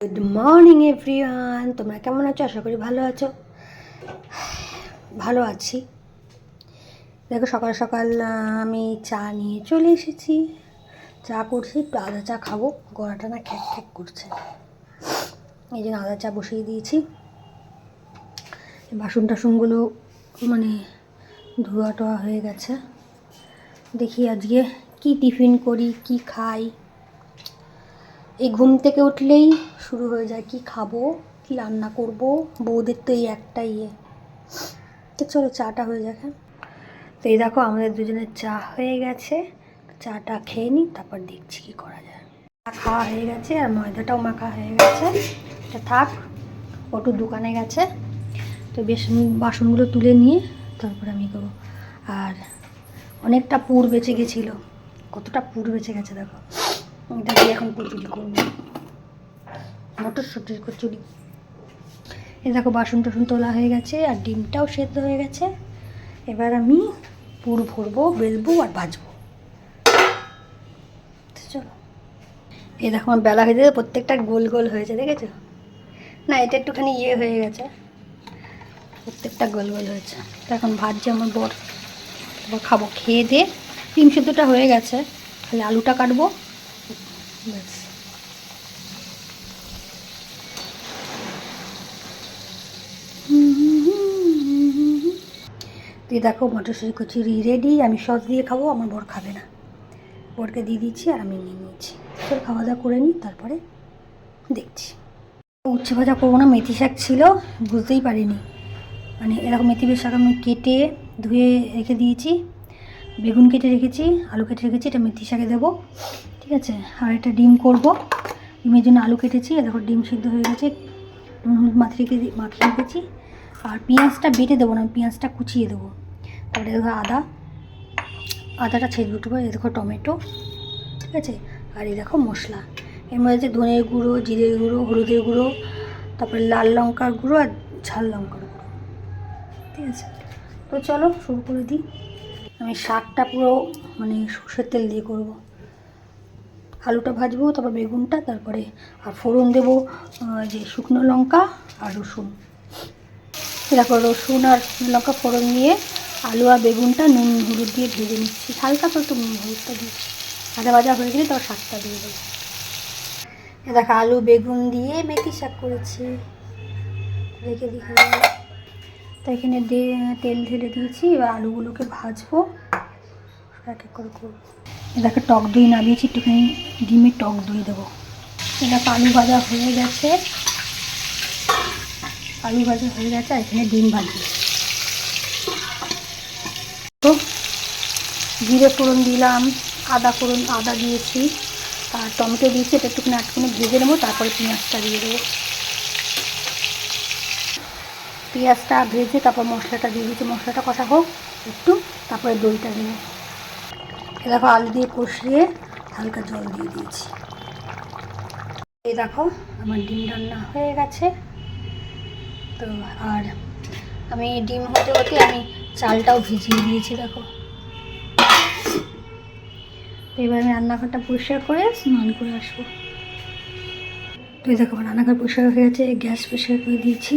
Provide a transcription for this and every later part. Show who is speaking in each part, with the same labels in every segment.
Speaker 1: Good morning everyone তোমরা কেমন আছো? আশা করি ভালো আছো। ভালো আছি। দেখো, সকাল সকাল আমি চা নিয়ে চলে এসেছি। চা করছি, একটু আদা চা খাব। গলাটা না খ্যাক খ্যাক করছে। এই জন্য আদা চা বসিয়ে দিয়েছি। বাসন টাসনগুলো মানে ধোয়া টোয়া হয়ে গেছে। দেখি আজকে কি টিফিন করি, কি খাই। এই ঘুম থেকে উঠলেই শুরু হয়ে যায়, কি খাব, কি রান্না করব? বউদের তো এই একটা ইয়ে। তো চলো চাটা হয়ে যাক হ্যাঁ? তো এই দেখো আমাদের দুজনের চা হয়ে গেছে। চাটা খেয়ে নিই, তারপর দেখছি কি করা যায়। খাওয়া হয়ে গেছে আর ময়দাটাও মাখা হয়ে গেছে। এটা থাক ওটু দোকানে গেছে। তো বেশ বাসনগুলো তুলে নিয়ে তারপর আমি করব। আর অনেকটা পুর বেঁচে গেছিল। কতটা পুর বেঁচে গেছে দেখো। দিয়ে এখন কচুরি করব। মটরশুটির কচুরি এই দেখো, বাসন টাসন তোলা হয়ে গেছে আর ডিমটাও সেদ্ধ হয়ে গেছে। এবার আমি পুর ভরবো, বেলবো আর ভাজবো। চলো। এই দেখো, আমার বেলা হয়ে যাবে প্রত্যেকটা গোল গোল হয়েছে, দেখেছ? না, এটা একটুখানি ইয়ে হয়ে গেছে। প্রত্যেকটা গোল গোল হয়েছে। এখন ভাজছে আমার বর। খাব, খেয়ে দিয়ে ডিম সেদ্ধটা হয়ে গেছে। খালি আলুটা কাটবো। ব্যাস তুই দেখো মটরশুঁটি কচুরি রেডি আমি সস দিয়ে খাব, আমার বর খাবে না। বরকে দিয়ে দিচ্ছি আর আমি নিয়ে নিয়েছি তোর খাওয়া দাওয়া করে নিই তারপরে দেখছি। উচ্ছে ভাজা করব না, মেথি শাক ছিল, বুঝতেই পারিনি। মানে এরকম মেথি শাক আমি কেটে ধুয়ে রেখে দিয়েছি, বেগুন কেটে রেখেছি, আলু কেটে রেখেছি, এটা মেথি শাকে দেবো। ঠিক আছে, আর একটা ডিম করব। ডিমের জন্য আলু কেটেছি দেখো ডিম সিদ্ধ হয়ে গেছে। নুন হলুদ মাখিয়ে মাখিয়ে রেখেছি। আর পেঁয়াজটা বেটে দেবো না, পেঁয়াজটা কুচিয়ে দেবো। তারপরে দেখো আদা, আদাটা ছেড়ে দুটো এ দেখো টমেটো, ঠিক আছে? আর এই দেখো মশলা। এর মধ্যে ধনের গুঁড়ো জিরের গুঁড়ো, হলুদের গুঁড়ো, তারপরে লাল লঙ্কার গুঁড়ো আর ঝাল লঙ্কার গুঁড়ো। ঠিক আছে? তো চলো, শুরু করে দিই। আমি শাকটা পুরো মানে সর্ষের তেল দিয়ে করব। আলুটা ভাজবো, তারপর বেগুনটা, তারপরে আর ফোড়ন দেবো যে শুকনো লঙ্কা আর রসুন। দেখো রসুন আর লঙ্কা ফোড়ন দিয়ে আলু আর বেগুনটা নুন হলুদ দিয়ে ভেজে নিচ্ছি। হালকা একটু নুন হলুদটা দিচ্ছি। ভাজা ভাজা হয়ে গেলে তারপর শাকটা দিয়ে দেবো। দেখো, আলু, বেগুন দিয়ে মেথি শাক করেছি। রেখে দিই হয়ে তো এখানে দে- তেল ঢেলে দিয়েছি। এবার আলুগুলোকে ভাজবো। এক এক করে করব। দেখো টক দই নামিয়েছি, একটুখানি ডিমে টক দই দেবো। এ দেখো আলু ভাজা হয়ে গেছে। আলু ভাজা হয়ে গেছে, আর এখানে ডিম ভাজি। তো জিরে ফোড়ন দিলাম, আদা ফোড়ন, আদা দিয়েছি, আর টমেটো দিয়েছি, এটা একটুখানি আটখানে ভেজে নেব, তারপরে পেঁয়াজটা দিয়ে দেবো। পেঁয়াজটা ভেজে তারপর মশলাটা দিয়ে দিয়েছি, মশলাটা কষা হোক, একটু, তারপরে দইটা দেবো। দেখো আলু দিয়ে কষিয়ে হালকা জল দিয়ে দিয়েছি। এই দেখো, আমার ডিম রান্না হয়ে গেছে। তো আর আমি ডিম হতে হতে আমি চালটাও ভিজিয়ে দিয়েছি, দেখো। এবার আমি রান্নাঘরটা পরিষ্কার করে স্নান করে আসব। তো এই দেখো রান্নাঘর পরিষ্কার হয়ে গেছে, গ্যাস পরিষ্কার করে দিয়েছি।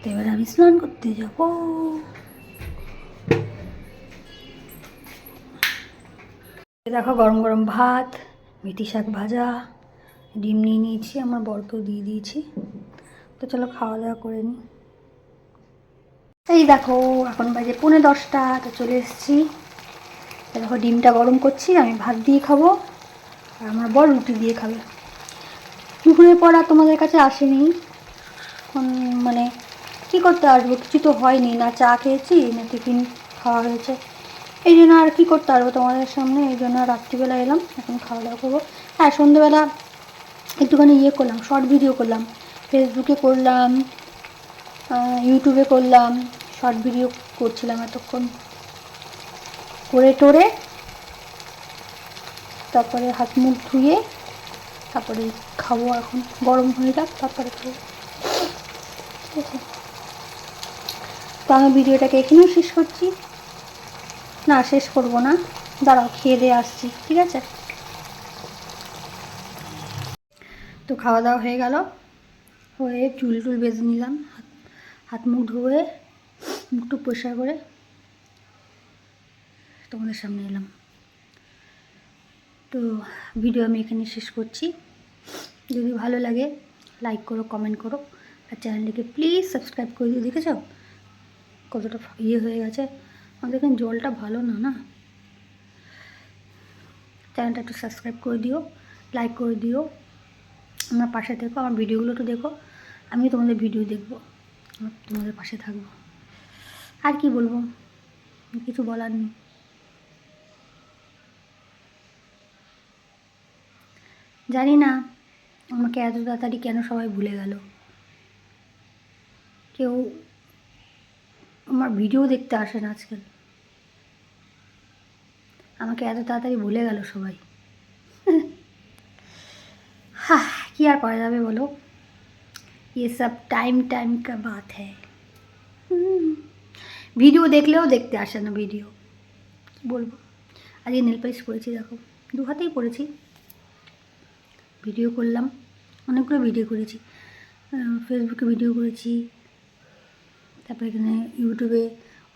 Speaker 1: তো এবার আমি স্নান করতে যাব। দেখো গরম গরম ভাত মেথি শাক ভাজা, ডিম নিয়ে নিয়েছি, আমার বরকেও দিয়ে দিয়েছি। তো চলো খাওয়া দাওয়া করে নিই এই দেখো, এখন বাজে পৌনে দশটা, তো চলে এসেছি। দেখো, ডিমটা গরম করছি, আমি ভাত দিয়ে খাব, আর আমার বর রুটি দিয়ে খাবে। দুপুরের পর আর তোমাদের কাছে আসেনি। মানে কী করতে আসব? কিছু তো হয়নি, না চা খেয়েছি, না টিফিন খাওয়া হয়েছে। এই জন্য আর কী করতে পারব তোমাদের সামনে? এই জন্য রাত্রিবেলা এলাম, এখন খাওয়া দাওয়া করব। হ্যাঁ সন্ধ্যেবেলা একটুখানি ইয়ে করলাম শর্ট ভিডিও করলাম। ফেসবুকে করলাম ইউটিউবে করলাম শর্ট ভিডিও করছিলাম এতক্ষণ। করে টোরে তারপরে হাত মুখ ধুয়ে তারপরে খাব এখন। গরম হয়ে যাক, তারপরে খাব। ঠিক আছে। তো আমি ভিডিওটাকে এখানেও শেষ করছি। না, শেষ করব না। দাঁড়াও, খেয়ে দিয়ে আসছি, ঠিক আছে? তো খাওয়া দাওয়া হয়ে গেল। হয়ে চুল টুল বেঁধে নিলাম, হাত হাত মুখ ধুয়ে, মুখটুক পরিষ্কার করে তোমাদের সামনে এলাম। তো ভিডিও আমি এখানে শেষ করছি। যদি ভালো লাগে, লাইক করো, কমেন্ট করো, আর চ্যানেলটিকে প্লিজ সাবস্ক্রাইব করে দিও, দেখেছ? কতটা ইয়ে হয়ে গেছে। আমাদের এখানে জলটা ভালো না না? চ্যানেলটা একটু সাবস্ক্রাইব করে দিও লাইক করে দিও। আমার পাশে দেখো আমার ভিডিওগুলো একটু দেখো। আমিও তোমাদের ভিডিও দেখব, তোমাদের পাশে থাকব। আর কি বলব? কিছু বলার নেই। জানি না আমাকে এত তাড়াতাড়ি কেন সবাই ভুলে গেল। কেউ আমার ভিডিও দেখতে আসে না আজকাল। আমাকে এত তাড়াতাড়ি ভুলে গেল সবাই হা কি আর করা যাবে বলো ये सब টাইম টাইম का बात है হুম, ভিডিও দেখলেও দেখতে আসে না ভিডিও কি বলবো আজকে নেল পালিশ করেছি দেখো দু হাতেই করেছি ভিডিও করলাম অনেকগুলো ভিডিও করেছি আহ, ফেসবুকে ভিডিও করেছি তারপরে এখানে ইউটিউবে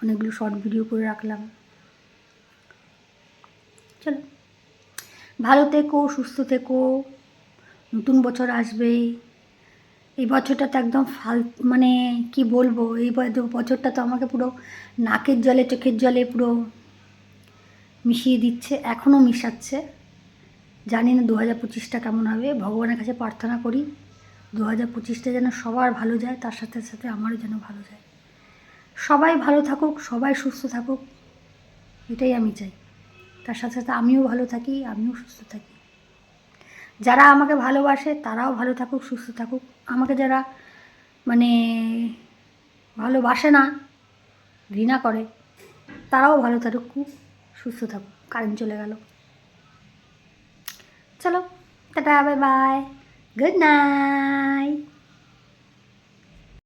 Speaker 1: অনেকগুলো শর্ট ভিডিও করে রাখলাম চলো। ভালো থেকো, সুস্থ থেকো। নতুন বছর আসবে। এই বছরটা তো একদম ফাল মানে কি বলব? এই বছরটা তো আমাকে পুরো নাকের জলে, চোখের জলে পুরো মিশিয়ে দিচ্ছে এখনও মিশাচ্ছে। জানি না দু হাজার পঁচিশটা কেমন হবে। ভগবানের কাছে প্রার্থনা করি দু হাজার পঁচিশটা যেন সবার ভালো যায়, তার সাথে সাথে আমারও যেন ভালো যায়। সবাই ভালো থাকুক, সবাই সুস্থ থাকুক, এটাই আমি চাই। তার সাথে সাথে আমিও ভালো থাকি, আমিও সুস্থ থাকি। যারা আমাকে ভালোবাসে, তারাও ভালো থাকুক, সুস্থ থাকুক। আমাকে যারা মানে ভালোবাসে না, ঘৃণা করে, তারাও ভালো থাকুক সুস্থ থাকুক। কারেন্ট চলে গেল। চলো, tata, bye by. Good night.